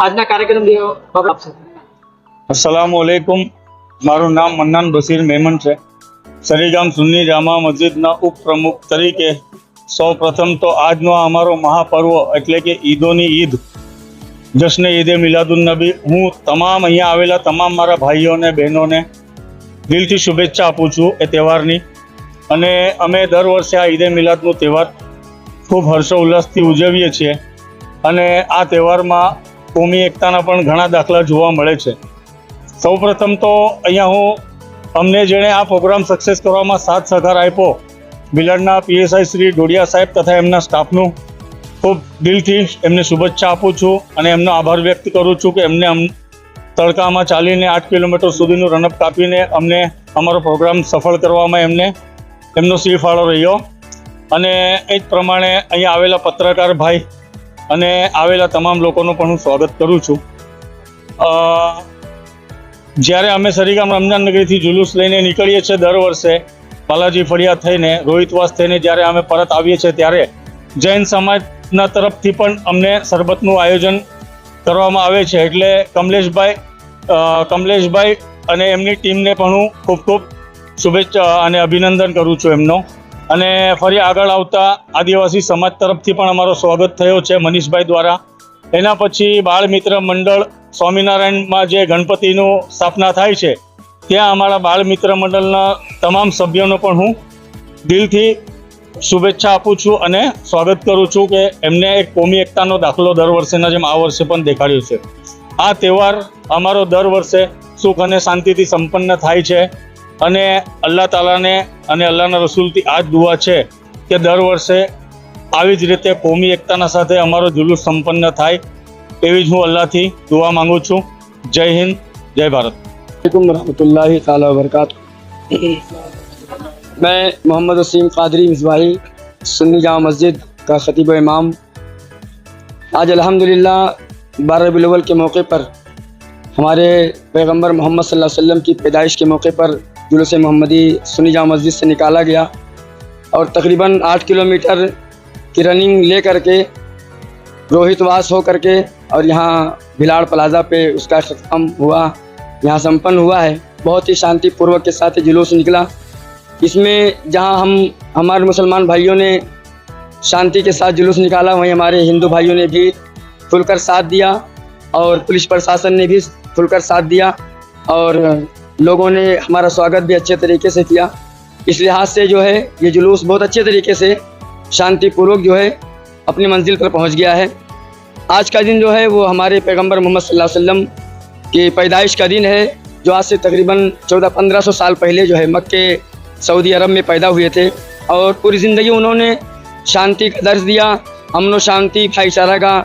આજના કાર્યક્રમ જે ખબર આપશે. મારું નામ મન્નાન બસીર મેમન છે. સરીગામ સુન્ની જામા મસ્જિદના ઉપપ્રમુખ તરીકે સૌ પ્રથમ તો આજનો અમારો મહાપર્વ એટલે કે ઈદોની ઈદ. જશ્ન ઈદે મિલાદુન નબી. હું તમામ અહીંયા આવેલા તમામ મારા ભાઈઓને, બહેનોને દિલથી શુભેચ્છા આપું છું એ તહેવારની. અને અમે દર વર્ષે આ ઈદે મિલાદનો તહેવાર ખૂબ હર્ષોલ્લાસથી ઉજવીએ છીએ. અને આ તહેવારમાં કોમી એકતાના પણ ઘણા દાખલા જોવા મળે છે. સૌપ્રથમ તો અહીંયા હું અમને જેણે આ પ્રોગ્રામ સક્સેસ કરવામાં સાથ સહકાર આપ્યો બિલાડના પીએસઆઈ શ્રી ડોડિયા સાહેબ તથા એમના સ્ટાફનું ખૂબ દિલથી એમને શુભેચ્છા આપું છું અને એમનો આભાર વ્યક્ત કરું છું કે એમને તડકામાં ચાલીને આઠ કિલોમીટર સુધીનું રનઅપ કાપીને અમને અમારો પ્રોગ્રામ સફળ કરવામાં એમને, એમનો સિંહ ફાળો રહ્યો. અને એ જ પ્રમાણે અહીંયા આવેલા પત્રકાર ભાઈ અને આવેલા તમામ લોકોનું પણ હું સ્વાગત કરું છું. જ્યારે અમે સરીગામ રમજાન નગરીથી જુલુસ લઈને નીકળીએ છીએ દર વર્ષે, બાલાજી ફળિયા થઈને રોહિતવાસ થઈને જ્યારે અમે પરત આવીએ છીએ ત્યારે જૈન સમાજના તરફથી પણ અમને શરબતનું આયોજન કરવામાં આવે છે. એટલે કમલેશભાઈ કમલેશભાઈ અને એમની ટીમને પણ હું ખૂબ ખૂબ શુભેચ્છા અને અભિનંદન કરું છું એમનો. અને ફરી આગળ આવતા આદિવાસી સમાજ તરફથી પણ અમારો સ્વાગત થયો છે મનીષભાઈ દ્વારા. એના પછી બાળ મિત્ર મંડળ સ્વામિનારાયણમાં જે ગણપતિનું સ્થાપના થાય છે, ત્યાં અમારા બાળ મિત્ર મંડળના તમામ સભ્યોનો પણ હું દિલથી શુભેચ્છા આપું છું અને સ્વાગત કરું છું કે એમને એક કોમી એકતાનો દાખલો દર વર્ષેના જેમ આ વર્ષે પણ દેખાડ્યો છે. આ તહેવાર અમારો દર વર્ષે સુખ અને શાંતિથી સંપન્ન થાય છે. અને અલ્લાહ તાલાને અને અલ્લાહના રસૂલથી આ જ દુઆ છે કે દર વર્ષે આવી જ રીતે કોમી એકતાના સાથે અમારો જુલુસ સંપન્ન થાય એવી જ હું અલ્લાહથી દુઆ માંગુ છું જય હિન્દ જય ભારત वालेकुम रहमतुल्लाहि ताला वबरकातुहू मैं मोहम्मद वसीम कादरी मिसबाही सुन्नी जामा मस्जिद का ख़तीब इमाम आज अल्हम्दुलिल्लाह बारह रबीउल अव्वल के मौके पर हमारे पैगंबर मोहम्मद सल्लल्लाहु अलैहि वसल्लम की पैदाइश के मौके पर जुलूस मोहम्मदी सुन्नी जामा मस्जिद से निकाला गया और तकरीबन आठ किलोमीटर की रनिंग ले करके रोहितवास हो करके और यहाँ भिलाड़ प्लाजा पे उसका अख्ताम हुआ, यहाँ संपन्न हुआ है। बहुत ही शांतिपूर्वक के साथ जुलूस निकला। इसमें जहाँ हम, हमारे मुसलमान भाइयों ने शांति के साथ जुलूस निकाला, वहीं हमारे हिंदू भाइयों ने भी खुलकर साथ दिया और पुलिस प्रशासन ने भी खुलकर साथ दिया और लोगों ने हमारा स्वागत भी अच्छे तरीके से किया। इस लिहाज से जो है, ये जुलूस बहुत अच्छे तरीके से शांतिपूर्वक जो है, अपनी मंजिल पर पहुँच गया है। आज का दिन जो है, वो हमारे पैगंबर मोहम्मद सल्लल्लाहु वसल्लम की पैदाइश का दिन है, जो आज से तकरीबन चौदह पंद्रह सौ साल पहले जो है, मक्के, सऊदी अरब में पैदा हुए थे। और पूरी ज़िंदगी उन्होंने शांति का दर्ज दिया, अमन शांति, भाईचारा का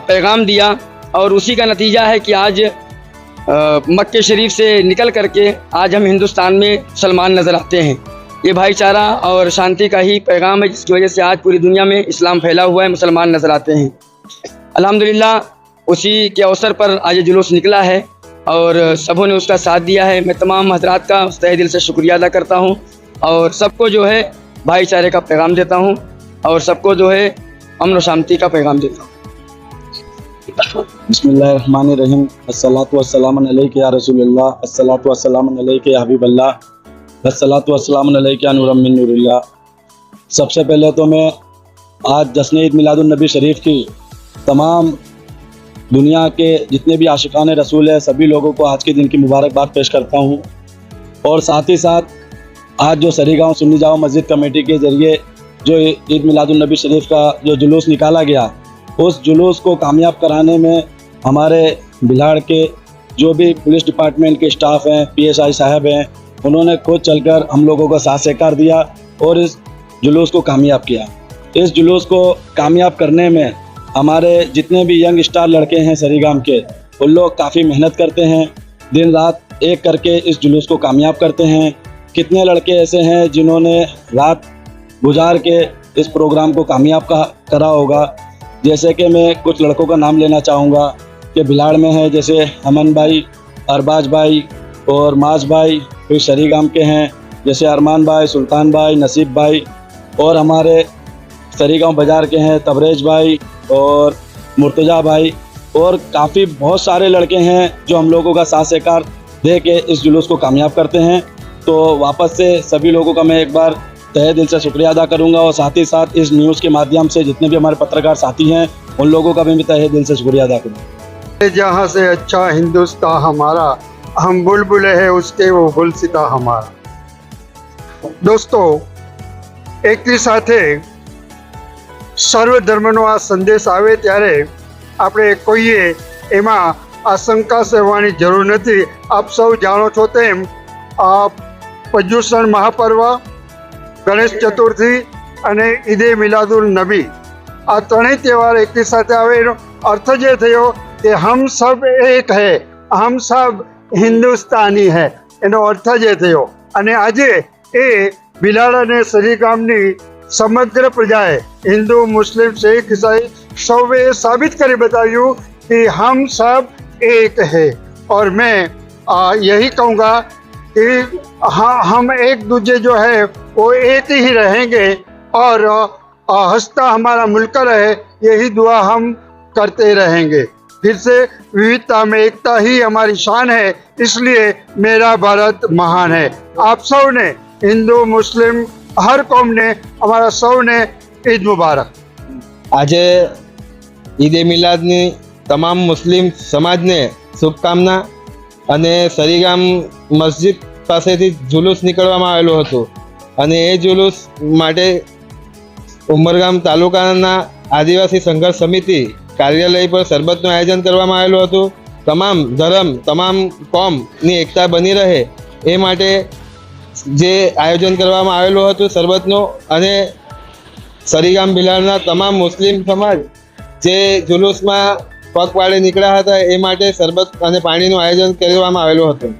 पैगाम दिया। और उसी का नतीजा है कि आज मक्के शरीफ से निकल करके आज हम हिंदुस्तान में मुसलमान नज़र आते हैं। ये भाईचारा और शांति का ही पैगाम है, जिसकी वजह से आज पूरी दुनिया में इस्लाम फैला हुआ है मुसलमान नज़र आते हैं। अल्हम्दुलिल्लाह, उसी के अवसर पर आज जुलूस निकला है और सबों ने उसका साथ दिया है। मैं तमाम हजरात का तहे दिल से शुक्रिया अदा करता हूँ और सबको जो है भाईचारे का पैगाम देता हूँ और सबको जो है अमन शांति का पैगाम देता हूँ। नूरम सबसे पहले तो मैं आज जश्न ईद मिलादुलनबी शरीफ की तमाम दुनिया के जितने भी आशिकान रसूल है, सभी लोगों को आज के दिन की मुबारकबाद पेश करता हूँ। और साथ ही साथ आज जो सरीगांव सुन्नी जाओ मस्जिद कमेटी के ज़रिए जो ईद मिलादुलनबी शरीफ का जो जुलूस निकाला गया उस जुलूस को कामयाब कराने में हमारे बिलाड़ के जो भी पुलिस डिपार्टमेंट के स्टाफ हैं, पीएसआई साहब हैं, उन्होंने खुद चलकर हम लोगों का साथ सहकार दिया और इस जुलूस को कामयाब किया। इस जुलूस को कामयाब करने में हमारे जितने भी यंग स्टार लड़के हैं सरीगाम के, उन लोग काफ़ी मेहनत करते हैं। दिन रात एक करके इस जुलूस को कामयाब करते हैं। कितने लड़के ऐसे हैं जिन्होंने रात गुजार के इस प्रोग्राम को कामयाब करा होगा? जैसे कि मैं कुछ लड़कों का नाम लेना चाहूँगा कि भिलाड़ में है, जैसे अमन भाई, अरबाज भाई और माज भाई, फिर शरीगाम के हैं, जैसे अरमान भाई, सुल्तान भाई, नसीब भाई और हमारे सरीगांव बाज़ार के हैं, तबरेज भाई और मुर्तज़ा भाई और काफ़ी बहुत सारे लड़के हैं जो हम लोगों का साथ सहकार दे के इस जुलूस को कामयाब करते हैं। तो वापस से सभी लोगों का मैं एक बार तहे दिल से शुक्रिया अदा करूंगा और साथ ही साथ इस न्यूज़ के माध्यम से जितने भी हमारे पत्रकार साथी हैं उन लोगों का भी मैं तहे दिल से शुक्रिया अदा करूँगा जहाँ से अच्छा हिंदुस्तान हमारा हम बुलबुल है उसके वो गुलसिता हमारा દોસ્તો એકની સાથે સર્વ ધર્મનો આ સંદેશ આવે ત્યારે આપણે કોઈએ એમાં આશંકા સેવવાની જરૂર નથી આપ સૌ જાણો છો તેમ આ પર્યુષણ મહાપર્વ ગણેશ ચતુર્થી અને ઈદે મિલાદુલ નબી આ ત્રણેય તહેવાર એકની સાથે આવે એનો અર્થ જે થયો કે હમ સબ એક હૈ હમ સબ હિન્દુસ્તાની હૈ એનો અર્થ જે થયો અને આજે એ બિલાડ અને સરી ગામની સમગ્ર પ્રજાએ હિન્દુ મુસ્લિમ શીખ ઈસાઈ સૌએ સાબિત કરી બતાવ્યું कि हम सब एक है और मैं आ, यही कहूँगा कि हाँ हम एक दूसरे जो है वो एक ही रहेंगे और आ, हंसता हमारा मुल्क रहे यही दुआ हम करते रहेंगे फिर से विविधता में एकता ही हमारी शान है इसलिए मेरा भारत महान है आप सब ने हिंदू मुस्लिम हर कौम ने हमारा सब ने ईद मुबारक આજે ઈદ એ મિલાદની તમામ મુસ્લિમ સમાજને શુભકામના અને સરીગામ મસ્જિદ પાસેથી જુલુસ નીકળવામાં આવેલું હતું. અને એ જુલુસ માટે ઉમરગામ તાલુકાના આદિવાસી સંઘર્ષ સમિતિ કાર્યાલય પર શરબતનું આયોજન કરવામાં આવેલું હતું. તમામ ધર્મ, તમામ કોમની એકતા બની રહે એ માટે જે આયોજન કરવામાં આવેલું હતું શરબતનું અને સરીગામ બિલાડના તમામ મુસ્લિમ સમાજ જે જુલુસમાં પગપાળે નીકળ્યા હતા એ માટે શરબત અને પાણીનું આયોજન કરવામાં આવેલું હતું.